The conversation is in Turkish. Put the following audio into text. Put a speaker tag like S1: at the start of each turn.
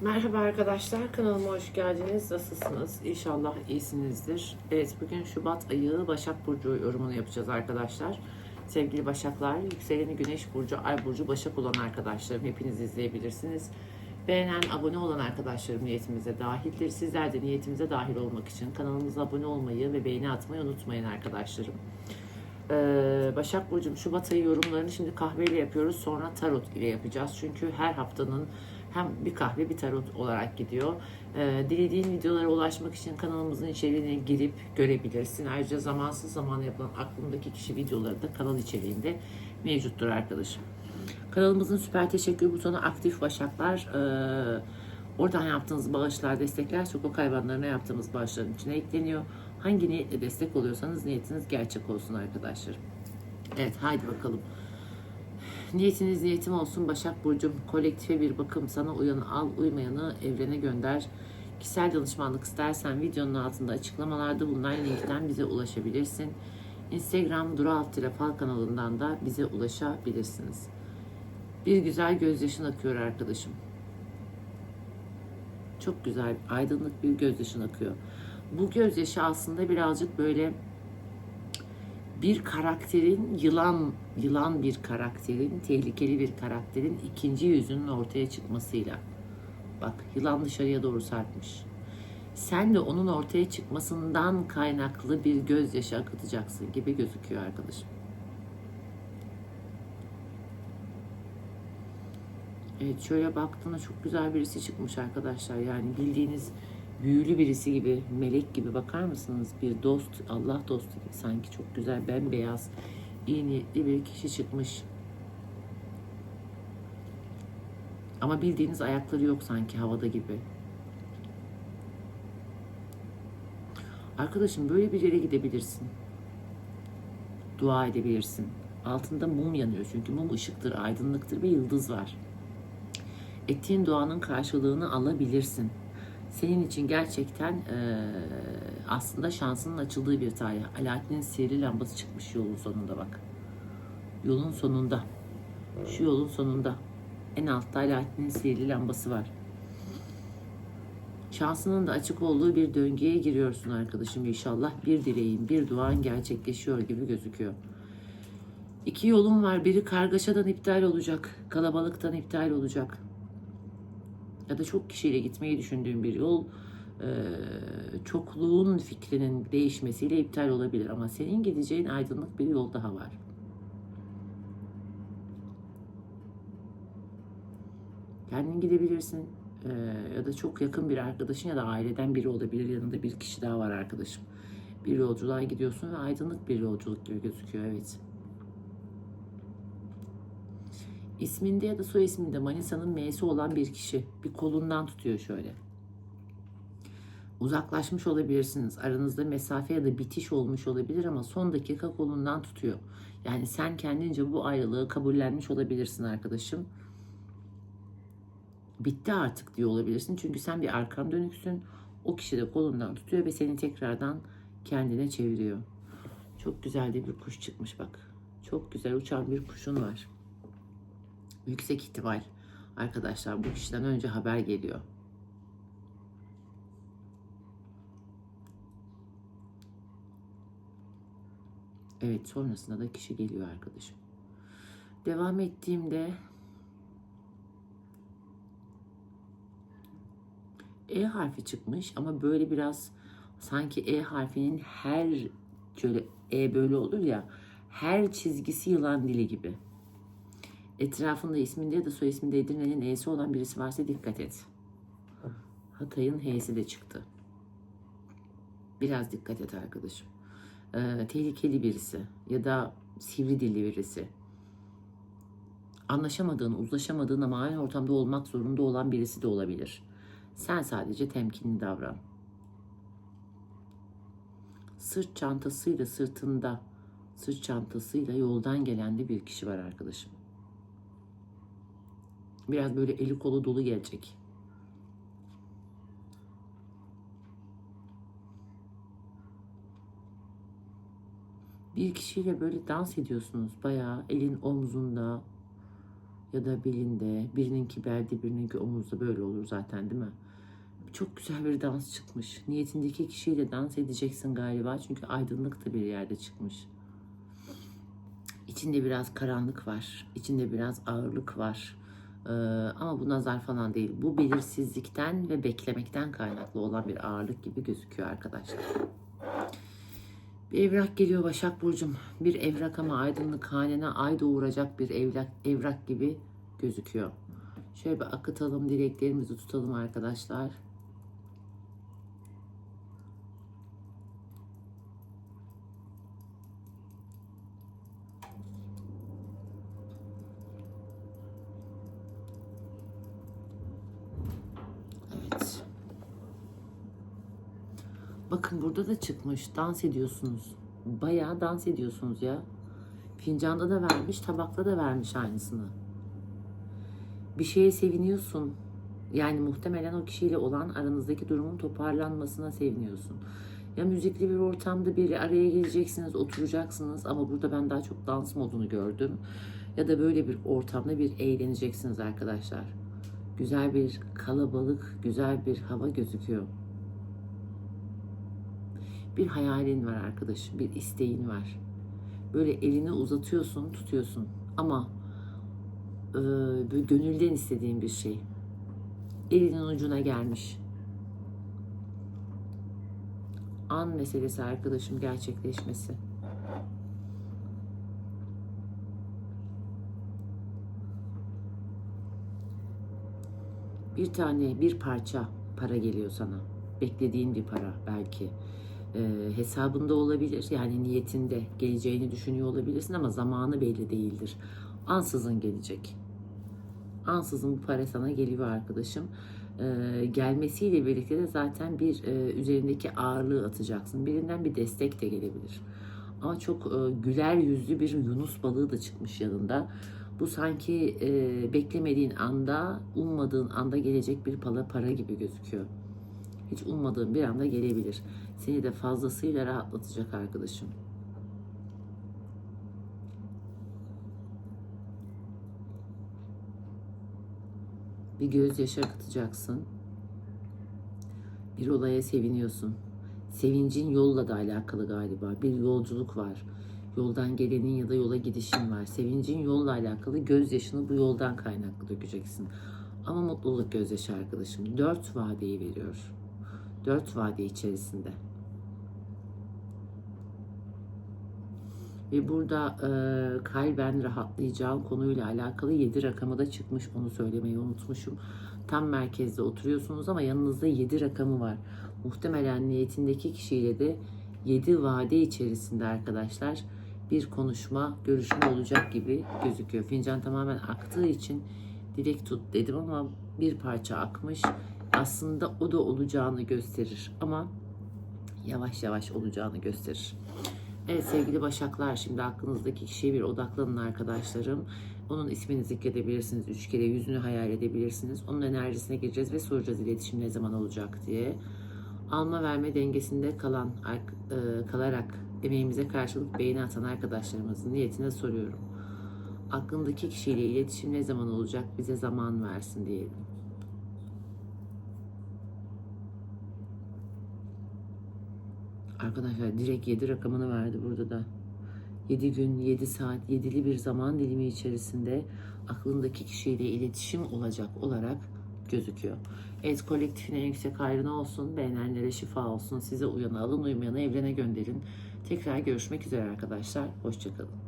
S1: Merhaba arkadaşlar, kanalıma hoş geldiniz. Nasılsınız? İnşallah iyisinizdir. Evet, bugün Şubat ayı Başak Burcu yorumunu yapacağız arkadaşlar. Sevgili Başaklar, yükseleni Güneş Burcu, Ay Burcu, Başak olan arkadaşlarım hepiniz izleyebilirsiniz. Beğenen, abone olan arkadaşlarım niyetimize dahildir. Sizler de niyetimize dahil olmak için kanalımıza abone olmayı ve beğeni atmayı unutmayın arkadaşlarım. Ee, Başak Burcu'm Şubat ayı yorumlarını şimdi kahveyle yapıyoruz. Sonra tarot ile yapacağız. Çünkü her haftanın hem bir kahve bir tarot olarak gidiyor. Ee, dilediğin videolara ulaşmak için kanalımızın içeriğine girip görebilirsin. Ayrıca zamansız zamana yapılan aklımdaki kişi videoları da kanal içeriğinde mevcuttur arkadaşım. Kanalımızın süper teşekkür butonu aktif başaklar. Ee, oradan yaptığınız bağışlar, destekler sokak hayvanlarına yaptığımız bağışların içine ekleniyor. Hangi niyetle destek oluyorsanız niyetiniz gerçek olsun arkadaşlarım. Evet haydi bakalım. Niyetiniz niyetim olsun Başak Burcu'm. Kolektife bir bakım sana uyanı al, uymayanı evrene gönder. Kişisel danışmanlık istersen videonun altında açıklamalarda bulunan linkten bize ulaşabilirsin. Instagram Duru Alt Fal kanalından da bize ulaşabilirsiniz. Bir güzel gözyaşın akıyor arkadaşım. Çok güzel, aydınlık bir gözyaşın akıyor. Bu gözyaşı aslında birazcık böyle bir karakterin yılan yılan bir karakterin tehlikeli bir karakterin ikinci yüzünün ortaya çıkmasıyla bak yılan dışarıya doğru sarkmış sen de onun ortaya çıkmasından kaynaklı bir gözyaşı akıtacaksın gibi gözüküyor arkadaşım. Evet şöyle baktığında çok güzel birisi çıkmış arkadaşlar. Yani bildiğiniz büyülü birisi gibi, melek gibi bakar mısınız? Bir dost, Allah dostu gibi sanki çok güzel, bembeyaz, iyi niyetli bir kişi çıkmış. Ama bildiğiniz ayakları yok sanki havada gibi. Arkadaşım böyle bir yere gidebilirsin. Dua edebilirsin. Altında mum yanıyor çünkü mum ışıktır, aydınlıktır ve yıldız var. Ettiğin duanın karşılığını alabilirsin senin için gerçekten e, aslında şansının açıldığı bir tarih. Alaaddin'in sihirli lambası çıkmış yolun sonunda bak. Yolun sonunda. Şu yolun sonunda. En altta Alaaddin'in sihirli lambası var. Şansının da açık olduğu bir döngüye giriyorsun arkadaşım inşallah. Bir dileğin, bir duan gerçekleşiyor gibi gözüküyor. İki yolun var. Biri kargaşadan iptal olacak. Kalabalıktan iptal olacak ya da çok kişiyle gitmeyi düşündüğün bir yol e, çokluğun fikrinin değişmesiyle iptal olabilir ama senin gideceğin aydınlık bir yol daha var. Kendin gidebilirsin ya da çok yakın bir arkadaşın ya da aileden biri olabilir yanında bir kişi daha var arkadaşım. Bir yolculuğa gidiyorsun ve aydınlık bir yolculuk gibi gözüküyor evet. İsminde ya da soy isminde Manisa'nın M'si olan bir kişi bir kolundan tutuyor şöyle. Uzaklaşmış olabilirsiniz. Aranızda mesafe ya da bitiş olmuş olabilir ama son dakika kolundan tutuyor. Yani sen kendince bu ayrılığı kabullenmiş olabilirsin arkadaşım. Bitti artık diyor olabilirsin. Çünkü sen bir arkan dönüksün. O kişi de kolundan tutuyor ve seni tekrardan kendine çeviriyor. Çok güzel de bir kuş çıkmış bak. Çok güzel uçan bir kuşun var yüksek ihtimal arkadaşlar bu kişiden önce haber geliyor. Evet sonrasında da kişi geliyor arkadaşım. Devam ettiğimde E harfi çıkmış ama böyle biraz sanki E harfinin her şöyle E böyle olur ya her çizgisi yılan dili gibi etrafında isminde ya da soy isminde Edirne'nin E'si olan birisi varsa dikkat et. Hatay'ın H'si de çıktı. Biraz dikkat et arkadaşım. Ee, tehlikeli birisi ya da sivri dilli birisi. Anlaşamadığın, uzlaşamadığın ama aynı ortamda olmak zorunda olan birisi de olabilir. Sen sadece temkinli davran. Sırt çantasıyla sırtında, sırt çantasıyla yoldan gelen de bir kişi var arkadaşım. Biraz böyle eli kolu dolu gelecek. Bir kişiyle böyle dans ediyorsunuz. Bayağı elin omzunda. ya da belinde, birininki belde, birininki omuzda böyle olur zaten değil mi? Çok güzel bir dans çıkmış. Niyetindeki kişiyle dans edeceksin galiba çünkü aydınlık da bir yerde çıkmış. İçinde biraz karanlık var, içinde biraz ağırlık var. Ee, ama bu nazar falan değil. Bu belirsizlikten ve beklemekten kaynaklı olan bir ağırlık gibi gözüküyor arkadaşlar. Bir evrak geliyor Başak Burcum. Bir evrak ama aydınlık hanene ay doğuracak bir evrak, evrak gibi gözüküyor. Şöyle bir akıtalım, dileklerimizi tutalım arkadaşlar. Bakın burada da çıkmış. Dans ediyorsunuz. Bayağı dans ediyorsunuz ya. Fincanda da vermiş, tabakta da vermiş aynısını. Bir şeye seviniyorsun. Yani muhtemelen o kişiyle olan aranızdaki durumun toparlanmasına seviniyorsun. Ya müzikli bir ortamda bir araya geleceksiniz, oturacaksınız ama burada ben daha çok dans modunu gördüm. Ya da böyle bir ortamda bir eğleneceksiniz arkadaşlar. Güzel bir kalabalık, güzel bir hava gözüküyor bir hayalin var arkadaşım, bir isteğin var. Böyle elini uzatıyorsun, tutuyorsun ama e, böyle gönülden istediğin bir şey. Elinin ucuna gelmiş. An meselesi arkadaşım gerçekleşmesi. Bir tane, bir parça para geliyor sana. Beklediğin bir para belki e, hesabında olabilir. Yani niyetinde geleceğini düşünüyor olabilirsin ama zamanı belli değildir. Ansızın gelecek. Ansızın bu para sana geliyor arkadaşım. E, gelmesiyle birlikte de zaten bir e, üzerindeki ağırlığı atacaksın. Birinden bir destek de gelebilir. Ama çok e, güler yüzlü bir Yunus balığı da çıkmış yanında. Bu sanki e, beklemediğin anda, ummadığın anda gelecek bir para, para gibi gözüküyor hiç ummadığın bir anda gelebilir. Seni de fazlasıyla rahatlatacak arkadaşım. Bir gözyaşı akıtacaksın. Bir olaya seviniyorsun. Sevincin yolla da alakalı galiba. Bir yolculuk var. Yoldan gelenin ya da yola gidişin var. Sevincin yolla alakalı gözyaşını bu yoldan kaynaklı dökeceksin. Ama mutluluk gözyaşı arkadaşım. Dört vadeyi veriyor. Dört vade içerisinde. Ve burada e, kalben rahatlayacağın konuyla alakalı 7 rakamı da çıkmış. Onu söylemeyi unutmuşum. Tam merkezde oturuyorsunuz ama yanınızda 7 rakamı var. Muhtemelen niyetindeki kişiyle de 7 vade içerisinde arkadaşlar bir konuşma, görüşme olacak gibi gözüküyor. Fincan tamamen aktığı için dilek tut dedim ama bir parça akmış aslında o da olacağını gösterir ama yavaş yavaş olacağını gösterir. Evet sevgili Başaklar şimdi aklınızdaki kişiye bir odaklanın arkadaşlarım. Onun ismini zikredebilirsiniz. Üç kere yüzünü hayal edebilirsiniz. Onun enerjisine gireceğiz ve soracağız iletişim ne zaman olacak diye. Alma verme dengesinde kalan e, kalarak emeğimize karşılık beğeni atan arkadaşlarımızın niyetine soruyorum. Aklındaki kişiyle iletişim ne zaman olacak bize zaman versin diyelim. Arkadaşlar direkt 7 rakamını verdi burada da. 7 gün, 7 saat, 7'li bir zaman dilimi içerisinde aklındaki kişiyle iletişim olacak olarak gözüküyor. Evet kolektifin en yüksek hayrına olsun. Beğenenlere şifa olsun. Size uyanı alın, uymayanı evrene gönderin. Tekrar görüşmek üzere arkadaşlar. Hoşçakalın.